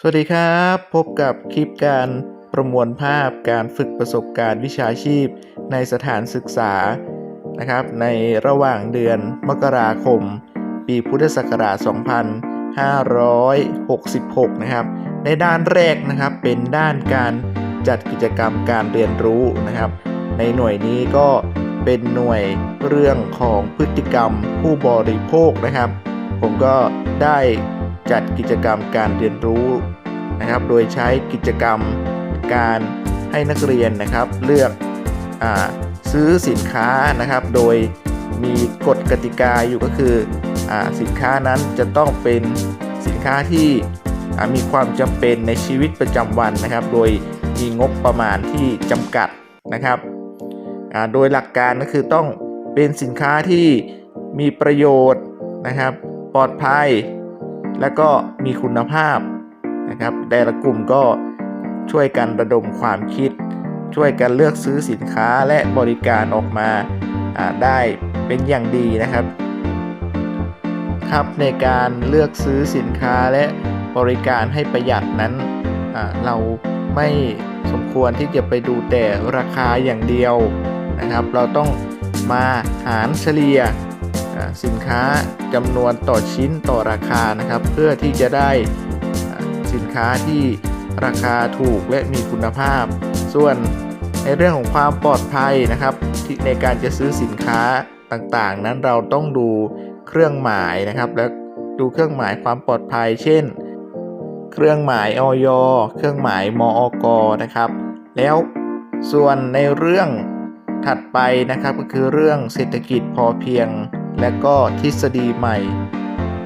สวัสดีครับ พบกับคลิปการประมวลภาพการฝึกประสบการณ์วิชาชีพ ในสถานศึกษานะครับ ในระหว่างเดือนมกราคม ปีพุทธศักราช 2566 นะครับ ในด้านแรกนะครับเป็นด้านการจัดกิจกรรมการเรียนรู้นะครับ ในหน่วยนี้ก็เป็นหน่วยเรื่องของพฤติกรรมผู้บริโภคนะครับ ผมก็ได้ จัดกิจกรรมการเรียนรู้นะครับ โดยใช้กิจกรรมการให้นักเรียนนะครับ เลือกอซื้อสินค้านะครับ โดยมีกฎกติกาอยู่ก็คืออสินค้านั้นจะต้องเป็นสินค้าที่มีความจำเป็นในชีวิตประจำวันนะครับ โดยมีงบประมาณที่จำกัดนะครับโดยหลักการก็คือต้องเป็นสินค้าที่มีประโยชน์นะครับ ปลอดภัย และก็มีคุณภาพนะครับแต่ละกลุ่มก็ช่วยกันระดมความคิด ช่วยกันเลือกซื้อสินค้าและบริการออกมาได้เป็นอย่างดีนะครับครับในการเลือกซื้อสินค้าและบริการให้ประหยัดนั้นเราไม่สมควรที่จะไปดูแต่ราคาอย่างเดียวนะครับ เราต้องมาหารเฉลี่ย สินค้าจำนวนต่อชิ้นต่อราคานะครับ เพื่อที่จะได้สินค้าที่ราคาถูกและมีคุณภาพ ส่วนในเรื่องของความปลอดภัยนะครับที่ในการจะซื้อสินค้าต่างๆ นั้นเราต้องดูเครื่องหมายนะครับ และดูเครื่องหมายความปลอดภัย เช่น เครื่องหมายออยเครื่องหมายมอกนะครับ แล้วส่วนในเรื่องถัดไปนะครับก็คือเรื่องเศรษฐกิจพอเพียง และก็ทฤษฎีใหม่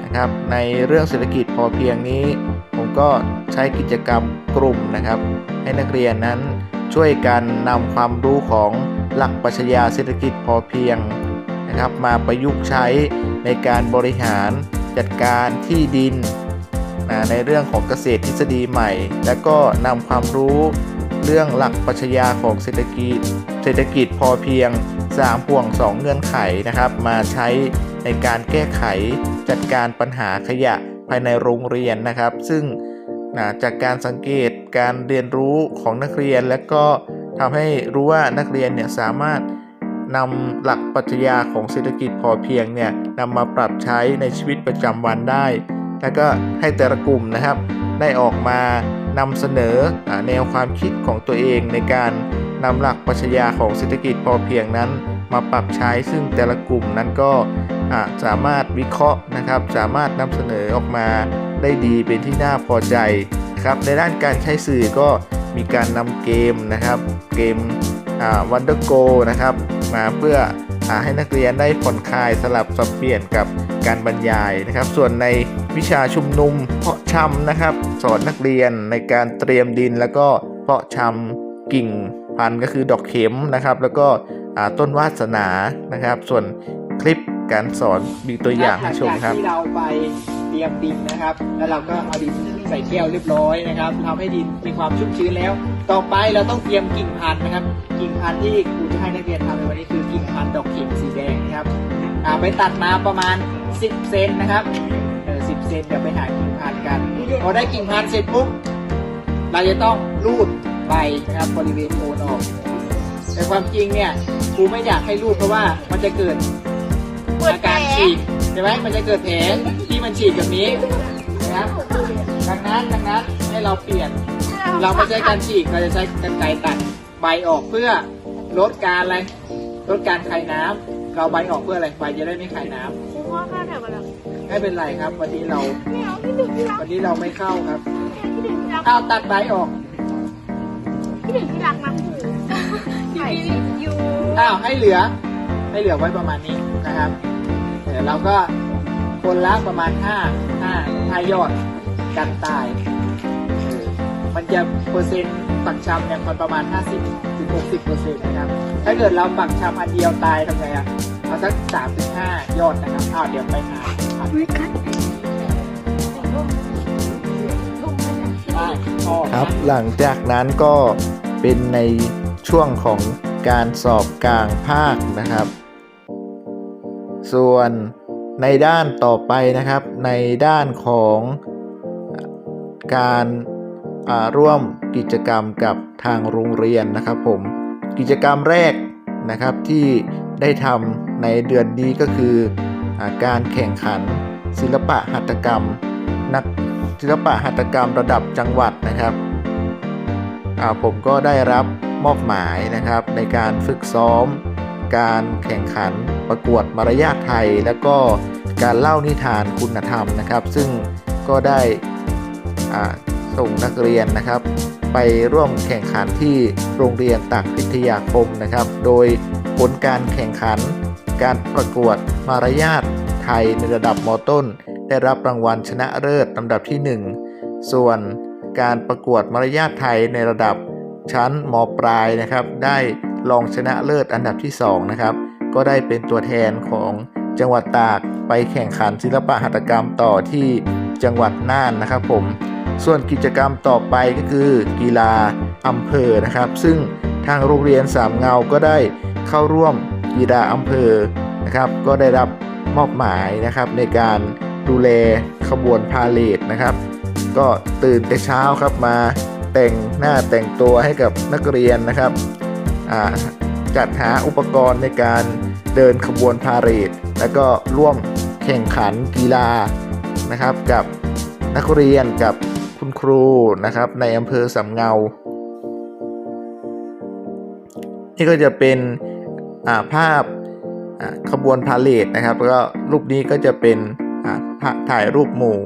นะครับ ในเรื่องเศรษฐกิจพอเพียงนี้ ผมก็ใช้กิจกรรมกลุ่มนะครับ ให้นักเรียนนั้นช่วยกันนำความรู้ของหลักปรัชญาเศรษฐกิจพอเพียงนะครับ มาประยุกต์ใช้ในการบริหารจัดการที่ดินนะในเรื่องของเกษตรทฤษฎีใหม่ และก็นำความรู้เรื่องหลักปรัชญาของเศรษฐกิจ เศรษฐกิจพอเพียง 3ห่วง2 เงื่อนไขนะครับ มาใช้ในการแก้ไขจัดการปัญหาขยะภายในโรงเรียนนะครับ ซึ่งนะจากการสังเกตการเรียนรู้ของนักเรียน และก็ทำให้รู้ว่านักเรียนเนี่ยสามารถนำหลักปรัชญาของเศรษฐกิจพอเพียงเนี่ยนำมาปรับใช้ในชีวิตประจำวันได้ แล้วก็ให้แต่ละกลุ่มนะครับ ได้ออกมานำเสนอแนวความคิดของตัวเองในการ นำหลักปรัชญาของเศรษฐกิจพอเพียงนั้น มาปรับใช้ซึ่งแต่ละกลุ่มนั้นก็สามารถวิเคราะห์นะครับ สามารถนำเสนอออกมาได้ดีเป็นที่น่าพอใจครับในด้านการใช้สื่อก็มีการนำเกมนะครับ เกมวันเดอร์โกนะครับ มาเพื่ออให้นักเรียนได้ผ่อนคลายสลับสับเปลี่ยนกับการบรรยายนะครับ ส่วนในวิชาชุมนุมเพาะชำนะครับ สอนนักเรียนในการเตรียมดินแล้วก็เพาะชำกิ่ง พันธุ์ก็คือดอกเข็มนะครับ แล้วก็อ่าต้นวาสนานะครับ ส่วนคลิปการสอนมีตัวอย่างให้ชมครับหลังจากที่เราไปเตรียมดินนะครับ แล้วเราก็เอาดินใส่แก้วเรียบร้อยนะครับทำให้ดินมีความชุ่มชื้นแล้ว ต่อไปเราต้องเตรียมกิ่งพันธุ์นะครับ กิ่งพันธุ์ที่ครูจะให้นักเรียนทำในวันนี้คือกิ่งพันธุ์ดอกเข็มสีแดงนะครับอ่าไปตัดมาประมาณ 10 เซนนะครับเออ10เซนเดี๋ยวไปหากิ่งพันธุ์กันพอได้กิ่งพันธุ์เสร็จปุ๊บเราจะต้องรูด ใบนะครับบริเวณโคนออก แต่ความจริงเนี่ยครูไม่อยากให้รูดเพราะว่ามันจะเกิดอาการฉีกใช่ไหมมันจะเกิดแผลที่มันฉีกแบบนี้นะครับดังนั้นดังนั้นให้เราเปลี่ยน เราไม่ใช้การฉีกเราจะใช้กรรไกรตัดใบออกเพื่อลดการอะไรลดการคายน้ำเราใบออกเพื่ออะไรใบจะได้ไม่คายน้ำครูพ่อข้าแบบอะไรไม่เป็นไรครับ วันนี้เราไม่เอาพี่ถึงที่รักวันนี้เราไม่เข้าครับพี่ถึงที่รักอ้าวตัดใบออก พี่ถึงที่รักนะพี่ถ่ายคลิปอยู่อ้าวให้เหลือ ให้เหลือไว้ประมาณนี้นะครับเดี๋ยวเราก็คนละประมาณห้าห้าห้ายอดกันตายเออมันจะเปอร์เซ็นต์ปักชำเนี่ยมันประมาณ 50ถึง60เปอร์เซ็นต์นะครับ ถ้าเกิดเราปักชำอันเดียวตายทำไงอะเอาสัก3ถึง5ยอดนะครับอ้าวเดี๋ยวไปหาอันได้พอครับหลังจากนั้นก็ เป็นในช่วงของการสอบกลางภาคนะครับ ส่วนในด้านต่อไปนะครับ ในด้านของการร่วมกิจกรรมกับทางโรงเรียนนะครับผมกิจกรรมแรกนะครับที่ได้ทำในเดือนนี้ก็คืออการแข่งขันศิลปะหัตถกรรม นักศิลปะหัตถกรรมระดับจังหวัดนะครับ ผมก็ได้รับมอบหมายนะครับในการฝึกซ้อม การแข่งขันประกวดมารยาทไทย แล้วก็การเล่านิทานคุณธรรมนะครับ ซึ่งก็ได้ส่งนักเรียนนะครับ ไปร่วมแข่งขันที่โรงเรียนตักพิทยาคมนะครับ โดยผลการแข่งขัน การประกวดมารยาทไทยในระดับมต้น ได้รับรางวัลชนะเลิศลำดับที่ 1 ส่วน การประกวดมารยาทไทยในระดับชั้นมปลายนะครับ ได้รองชนะเลิศอันดับที่ 2 นะครับ ก็ได้เป็นตัวแทนของจังหวัดตากไปแข่งขันศิลปะหัตถกรรมต่อที่จังหวัดน่านนะครับผม ส่วนกิจกรรมต่อไปก็คือกีฬาอำเภอนะครับ ซึ่งทางโรงเรียนสามเงาก็ได้เข้าร่วมกีฬาอำเภอนะครับ ก็ได้รับมอบหมายนะครับในการดูแลขบวนพาเลทนะครับ ก็ตื่นแต่เช้าครับมาแต่งหน้าแต่งตัวให้กับนักเรียนนะครับจัดหาอุปกรณ์ในการเดินขบวนพาเหรดแล้วก็ร่วมแข่งขันกีฬานะครับ กับนักเรียนกับคุณครูนะครับ ในอำเภอสำเงา นี่ก็จะเป็นาภาพขบวนพาเลทนะครับแล้วก็รูปนี้ก็จะเป็นถ่ายรูปหมู่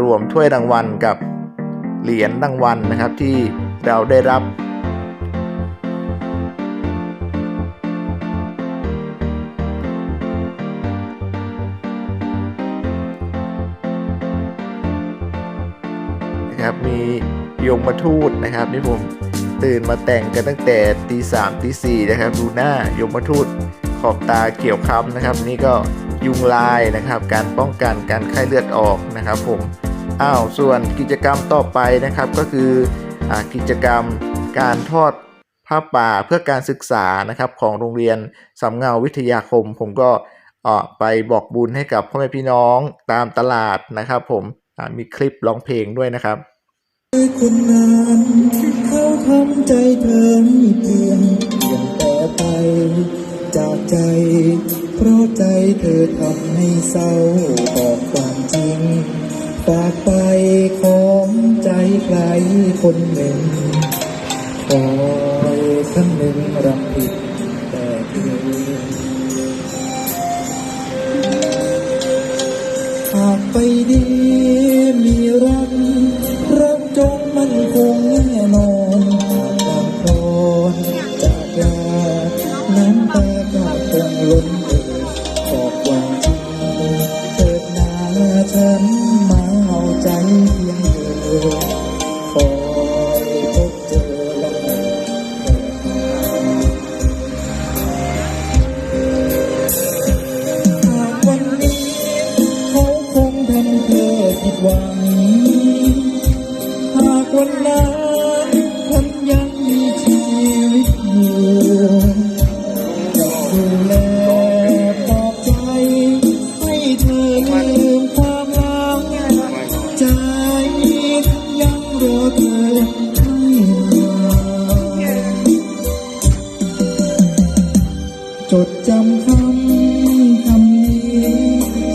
รวมถ้วยรางวัลกับเหรียญรางวัลนะครับที่เราได้รับนะครับมียมมาทูตนะครับนี่ผมตื่นมาแต่งกันตั้งแต่ตีสามตีสี่นะครับ ดูหน้ายมมาทูตขอบตาเขียวคำนะครับ นี่ก็ ยุงลายนะครับ การป้องกันการไข้เลือดออกนะครับผมอ้าวส่วนกิจกรรมต่อไปนะครับก็คืออกิจกรรมการทอดผ้าป่าเพื่อการศึกษานะครับของโรงเรียนสำเงาวิทยาคม ผมก็เอ่อไปบอกบุญให้กับพ่อแม่พี่น้องตามตลาดนะครับ ผมมีคลิปร้องเพลงด้วยนะครับคนนั้นเขาทำใจเธอให้เปลี่ยนเปลี่ยนแต่ไปจากใจ เพราะใจเธอทำให้เศร้าบอกความจริงฝากไปของใจใครคนหนึ่งคอยคนหนึ่งรับผิดแต่เพียงหากไปดี จดจำคำคำนี้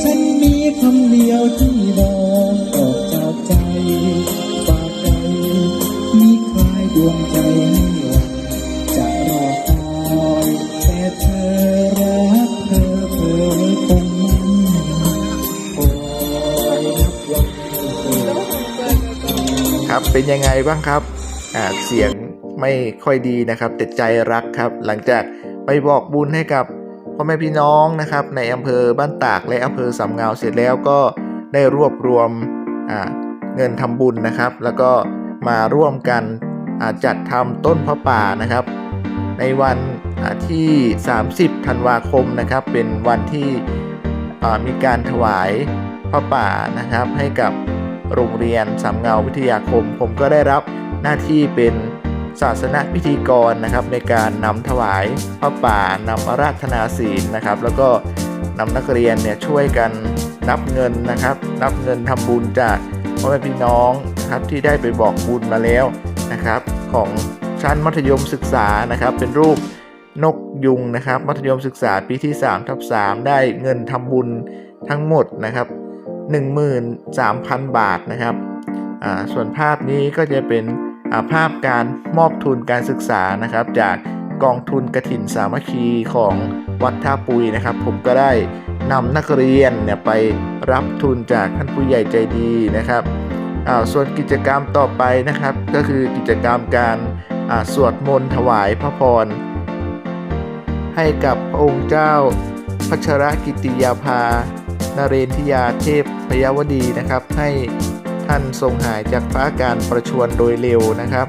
ฉันมีคำเดียวที่บอกออกจากใจฝากใจ มีคลายดวงใจให้หวังจะรอคอยแต่เธอรักเธอเธอคงมั่นคอยนับวันครับเป็นยังไงบ้างครับอ่าเสียงไม่ค่อยดีนะครับแต่ใจรักครับ หลังจาก ไปบอกบุญให้กับพ่อแม่พี่น้องนะครับ ในอำเภอบ้านตากและอำเภอสำเงาเสร็จแล้วก็ได้รวบรวมเงินทำบุญนะครับ แล้วก็มาร่วมกันจัดทำต้นพระป่านะครับ ในวันอาที่ 30 ธันวาคมนะครับ เป็นวันที่มีการถวายพระป่านะครับ ให้กับโรงเรียนสามเงาวิทยาคม ผมก็ได้รับหน้าที่เป็น ศาสนพิธีกรนะครับในการนำถวายพระป่านำอาราธนาศีลนะครับ แล้วก็นำนักเรียนเนี่ยช่วยกันนับเงินนะครับ นับเงินทำบุญจากพ่อแม่พี่น้องนะครับที่ได้ไปบอกบุญมาแล้วนะครับ ของชั้นมัธยมศึกษานะครับ เป็นรูปนกยุงนะครับ มัธยมศึกษาปีที่3ทับ3ได้เงินทำบุญทั้งหมดนะครับ13,000 บาทนะครับอ่าส่วนภาพนี้ก็จะเป็น ภาพการมอบทุนการศึกษานะครับ จากกองทุนกระถินสามัคคีของวัดท่าปุยนะครับ ผมก็ได้นำนักเรียนเนี่ยไปรับทุนจากท่านผู้ใหญ่ใจดีนะครับอ่าส่วนกิจกรรมต่อไปนะครับ ก็คือกิจกรรมการอ่าสวดมนต์ถวายพระพร ให้กับพระองค์เจ้าพัชรกิติยาภา นเรนทิยาเทพพยวดีนะครับ ให้ ท่านทรงหายจากพระอาการประชวรโดยเร็วนะครับ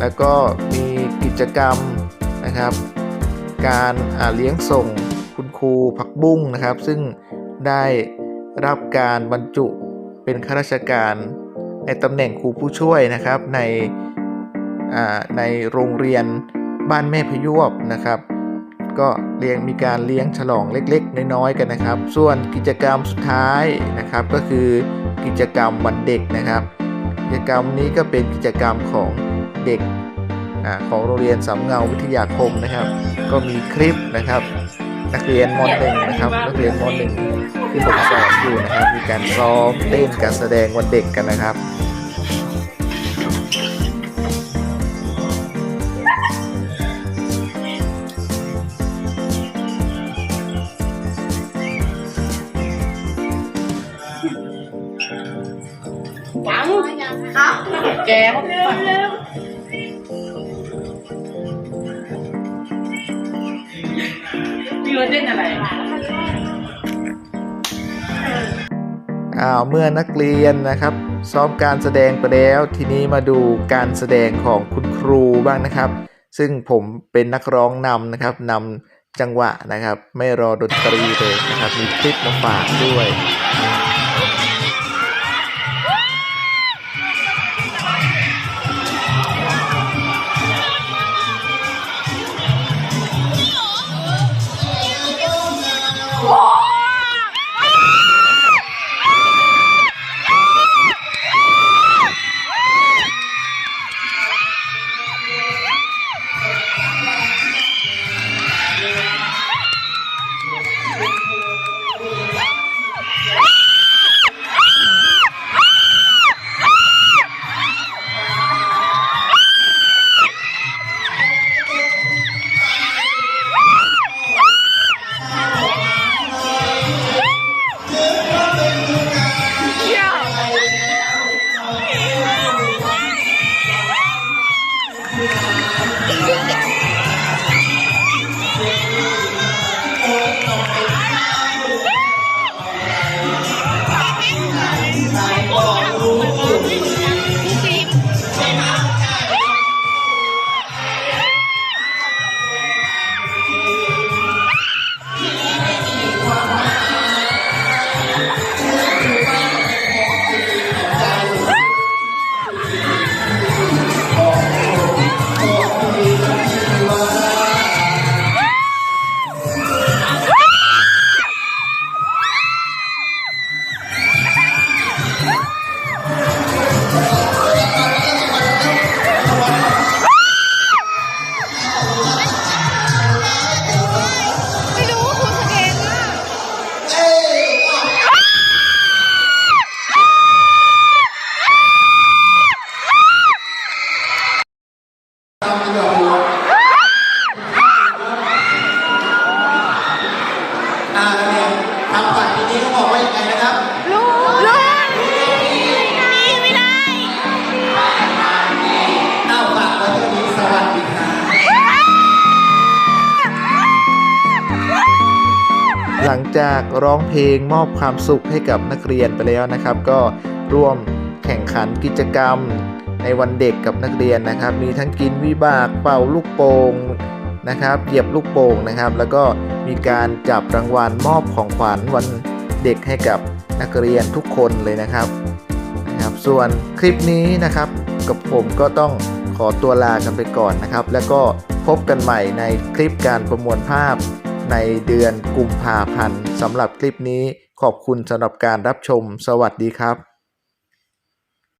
แล้วก็มีกิจกรรมนะครับ การาเลี้ยงส่งคุณครูผักบุ้งนะครับ ซึ่งได้รับการบรรจุเป็นข้าราชการในตำแหน่งครูผู้ช่วยนะครับในในโรงเรียนบ้านแม่พยวบนะครับ ก็เลี้ยงมีการเลี้ยงฉลองเล็กๆ น้อยๆกันนะครับ ส่วนกิจกรรมสุดท้ายนะครับ ก็คือกิจกรรมวันเด็กนะครับ กิจกรรมนี้ก็เป็นกิจกรรมของเด็กอของโรงเรียนสำเงาวิทยาคมนะครับ ก็มีคลิปนะครับ นักเรียนม .1 นะครับนักเรียนม .1 ที่ผมสอนอยู่นะครับ มีการซ้อมเต้นการแสดงวันเด็กกันนะครับ แกเร็วเร็วพี่ว่าเต้นอะไรอ้าวเมื่อนักเรียนนะครับ ซ้อมการแสดงไปแล้ว ทีนี้มาดูการแสดงของคุณครูบ้างนะครับ ซึ่งผมเป็นนักร้องนำนะครับนำจังหวะนะครับ ไม่รอดนตรีเลยนะครับ มีคลิปมาฝากด้วย อ่าเนี่ยทำฝันปีนี้เขาบอกว่ายังไงนะครับรู้รู้นี่ไม่ได้อ้าวฝากไว้ตรงนี้สวัสดีครับ หลังจากร้องเพลงมอบความสุขให้กับนักเรียนไปแล้วนะครับ ก็ร่วมแข่งขันกิจกรรม ในวันเด็กกับนักเรียนนะครับ มีทั้งกินวิบากเป่าลูกโป่งนะครับเหยียบลูกโป่งนะครับ แล้วก็มีการจับรางวัลมอบของขวัญวันเด็กให้กับนักเรียนทุกคนเลยนะครับนะครับ ส่วนคลิปนี้นะครับ กับผมก็ต้องขอตัวลากันไปก่อนนะครับ แล้วก็พบกันใหม่ในคลิปการประมวลภาพในเดือนกุมภาพันธ์สำหรับคลิปนี้ขอบคุณสำหรับการรับชม สวัสดีครับ